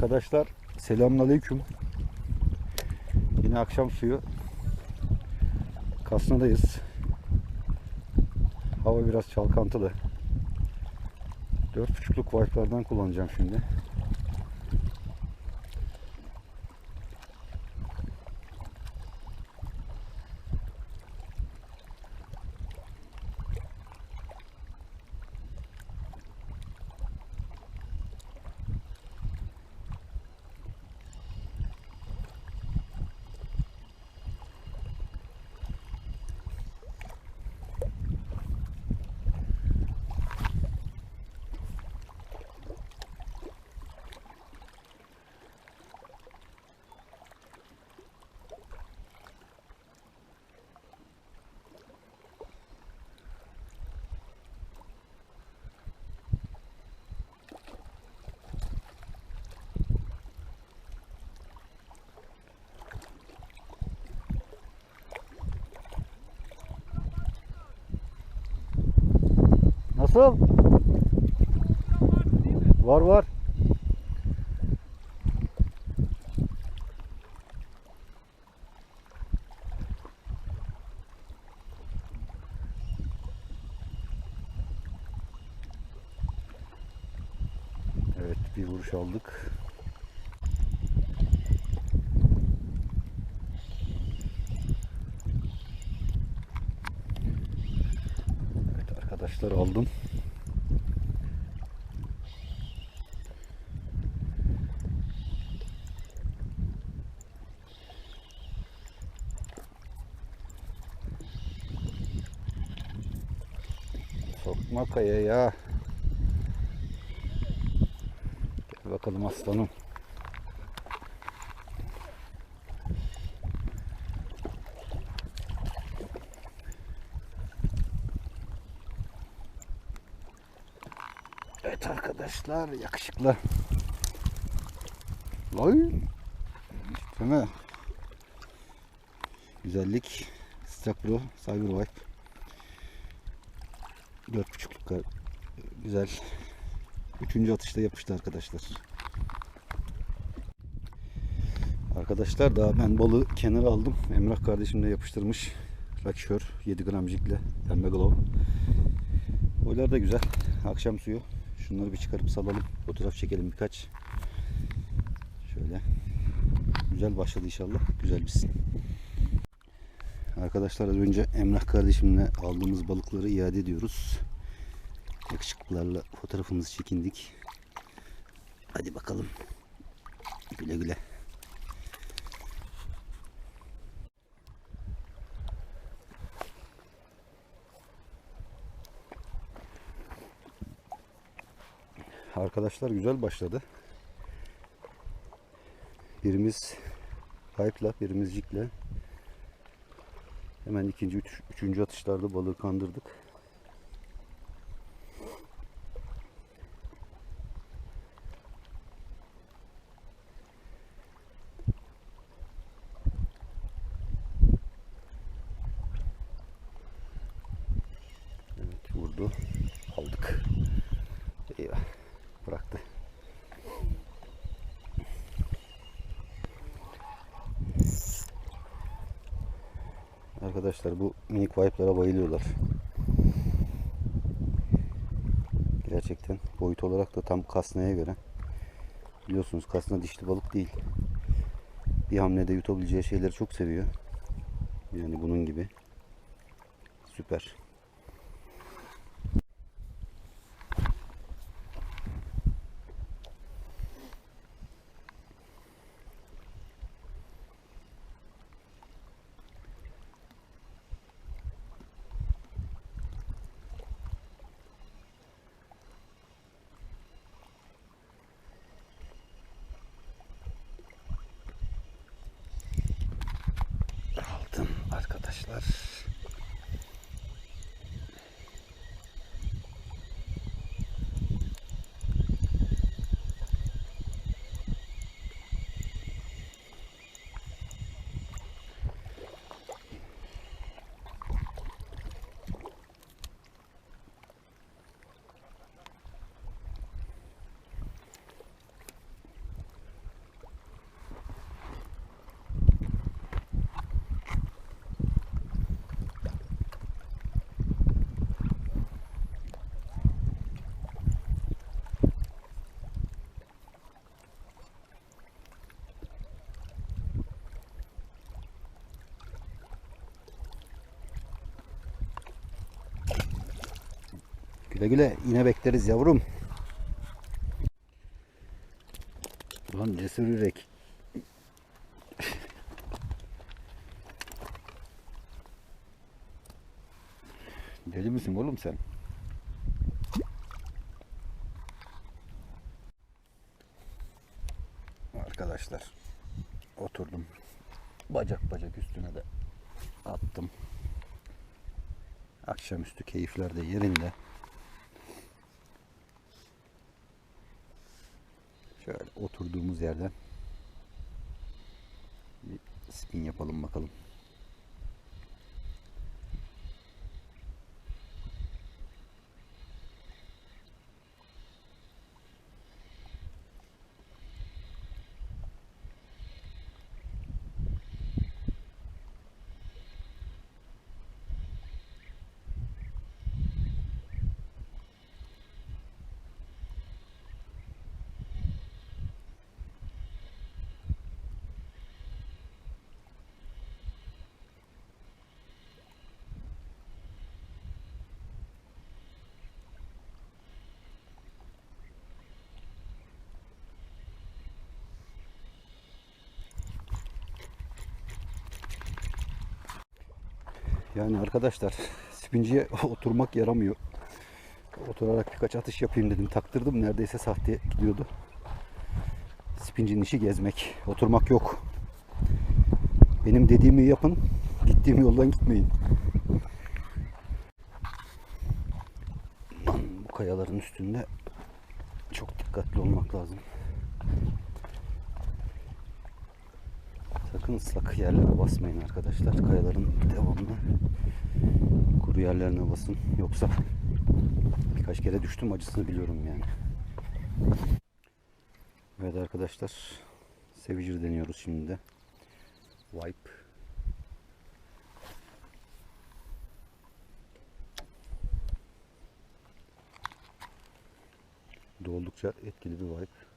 Arkadaşlar selamünaleyküm. Yine akşam suyu. Kasnadayız. Hava biraz çalkantılı. 4.5'luk wipe'lardan kullanacağım şimdi. Nasıl? Var var. Evet bir vuruş aldık. Evet arkadaşlar aldım. Sokma kayaya. Gel bakalım aslanım. Evet yakışıklı. Vay. Değil mi? Güzellik. Sıcak Pro Cyberwipe. 4.5'luk güzel. Üçüncü atışta yapıştı arkadaşlar. Arkadaşlar daha ben balığı kenara aldım. Emrah kardeşim de yapıştırmış. Rakşör 7 gramcikle pembe glow. Boylar da güzel. Akşam suyu. Şunları bir çıkarıp salalım. Fotoğraf çekelim birkaç. Şöyle. Güzel başladı inşallah. Güzel bitsin. Arkadaşlar az önce Emrah kardeşimle aldığımız balıkları iade ediyoruz. Yakışıklılarla fotoğrafımızı çekindik. Hadi bakalım. Güle güle. Arkadaşlar güzel başladı. Birimiz pipe'la, birimiz jig'le. Hemen ikinci, üç, üçüncü atışlarda balığı kandırdık. Evet vurdu. Aldık. Eyvah. Bıraktı. Arkadaşlar bu minik wipe'lara bayılıyorlar. Gerçekten boyut olarak da tam kasnaya göre. Biliyorsunuz kasna dişli balık değil. Bir hamlede yutabileceği şeyleri çok seviyor. Yani bunun gibi. Süper. Arkadaşlar. Güle güle yine bekleriz yavrum. Lan cesur yürek. Deli misin oğlum sen? Arkadaşlar oturdum. Bacak bacak üstüne de attım. Akşamüstü keyifler de Şöyle oturduğumuz yerden bir spin yapalım bakalım. Yani arkadaşlar spinciye oturmak yaramıyor. Oturarak birkaç atış yapayım dedim. Taktırdım. Neredeyse sahte gidiyordu. Spincin işi gezmek. Oturmak yok. Benim dediğimi yapın. Gittiğim yoldan gitmeyin. Bu kayaların üstünde çok dikkatli olmak lazım. Sakın ıslak yerlere basmayın arkadaşlar. Kayaların devamlı kuru yerlerine basın. Yoksa birkaç kere düştüm acısını biliyorum yani. Evet arkadaşlar. Sevicir deniyoruz şimdi de. Wipe. Oldukça etkili bir wipe.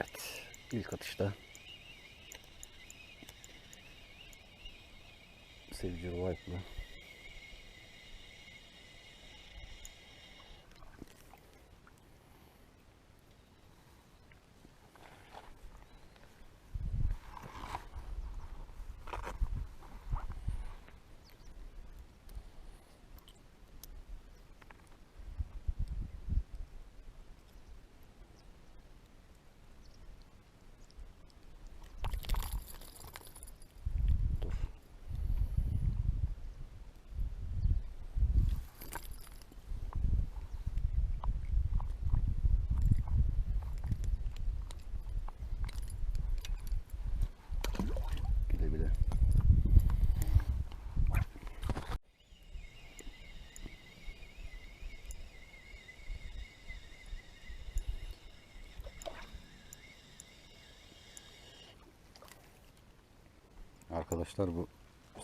Evet. ilk atışta Sevgili Wipe'la dur. Güle güle. Arkadaşlar bu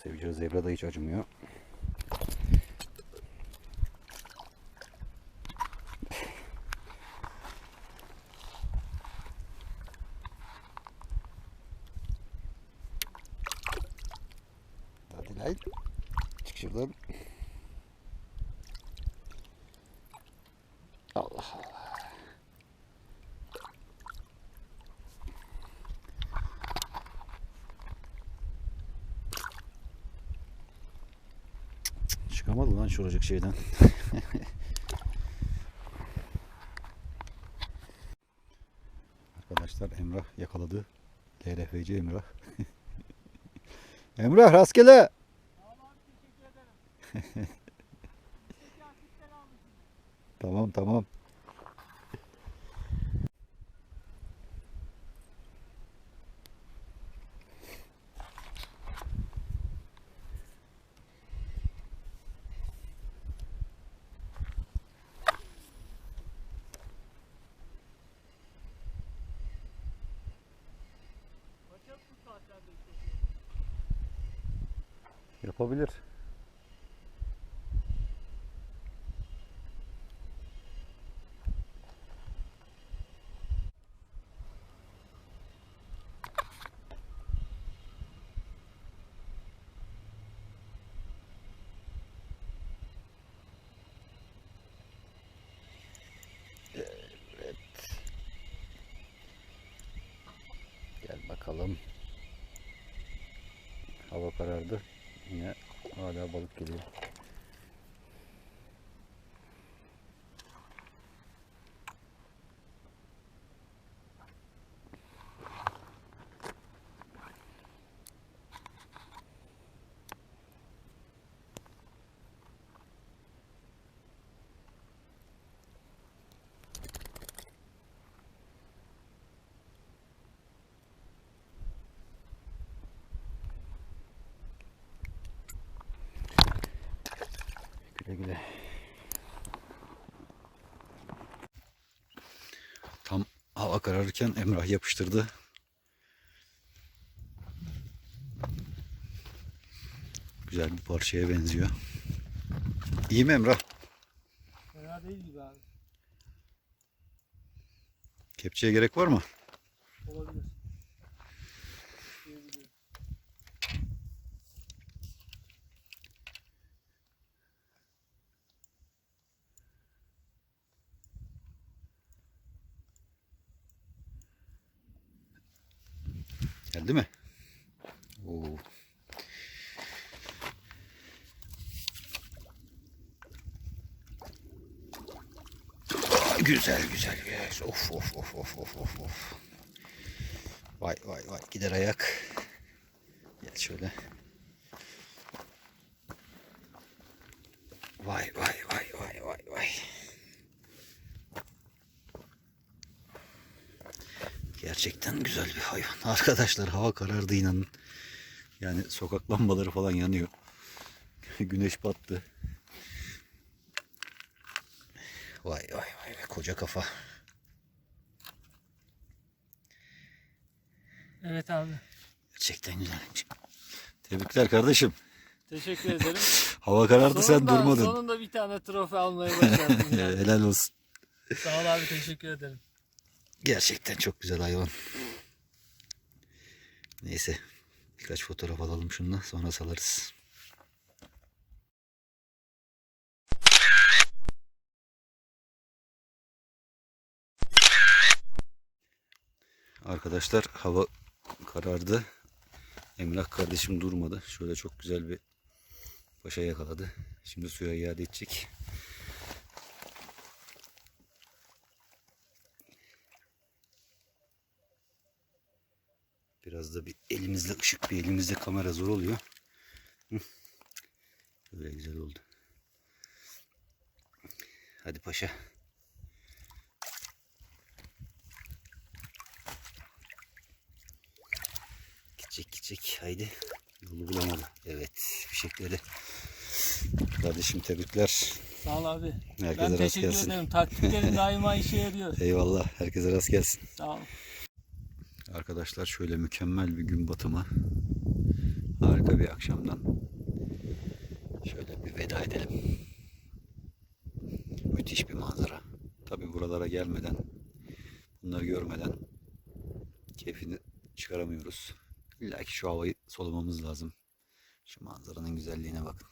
sevgili zebra da hiç acımıyor. Hadi lan. Çık şuradan. Allah Allah. Çıkamadı lan şuracık şeyden. Arkadaşlar Emrah yakaladı. LRFC Emrah. Emrah rastgele. tamam tamam. Yapabilir. Gel bakalım. Hava karardı. Yine hala balık geliyor. Güle güle. Tam hava kararırken Emrah yapıştırdı. Güzel bir parçaya benziyor. İyi mi Emrah? Fena değil gibi abi. Kepçeye gerek var mı? Olabilir. Geldi mi? Oo. Güzel güzel güzel. Of of of of of of of. Vay vay vay gider ayak. Gel şöyle. Vay vay vay vay vay vay. Gerçekten güzel bir hayvan. Arkadaşlar hava karardı inanın. Yani sokak lambaları falan yanıyor. Güneş battı. Vay vay vay vay, koca kafa. Evet abi. Gerçekten güzelmiş. Tebrikler kardeşim. Teşekkür ederim. Hava karardı sen Sonunda- durmadın. Sonunda bir tane trofe. Ee, yani. Helal olsun. Sağ ol abi teşekkür ederim. Gerçekten çok güzel hayvan. Neyse. Birkaç fotoğraf alalım şununla sonra salarız. Arkadaşlar hava karardı. Emrah kardeşim durmadı. Şöyle çok güzel bir paşa yakaladı. Şimdi suya iade edecek. Biraz da bir elimizde ışık bir elimizde kamera zor oluyor. Böyle güzel oldu. Hadi paşa. Gidecek gidecek haydi. Yolu bulamadı. Evet fişekleri. Kardeşim tebrikler. Sağ ol abi. Herkese ben rast teşekkür gelsin. ederim. Taktiklerin daima işe yarıyor. Eyvallah. Herkese rast gelsin. Sağ ol. Arkadaşlar şöyle mükemmel bir gün batımı. Harika bir akşamdan. Şöyle bir veda edelim. Müthiş bir manzara. Tabi buralara gelmeden, bunları görmeden keyfini çıkaramıyoruz. İlla ki şu havayı solumamız lazım. Şu manzaranın güzelliğine bakın.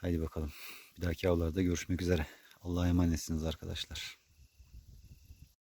Haydi bakalım. Bir dahaki avlarda görüşmek üzere. Allah'a emanetsiniz arkadaşlar.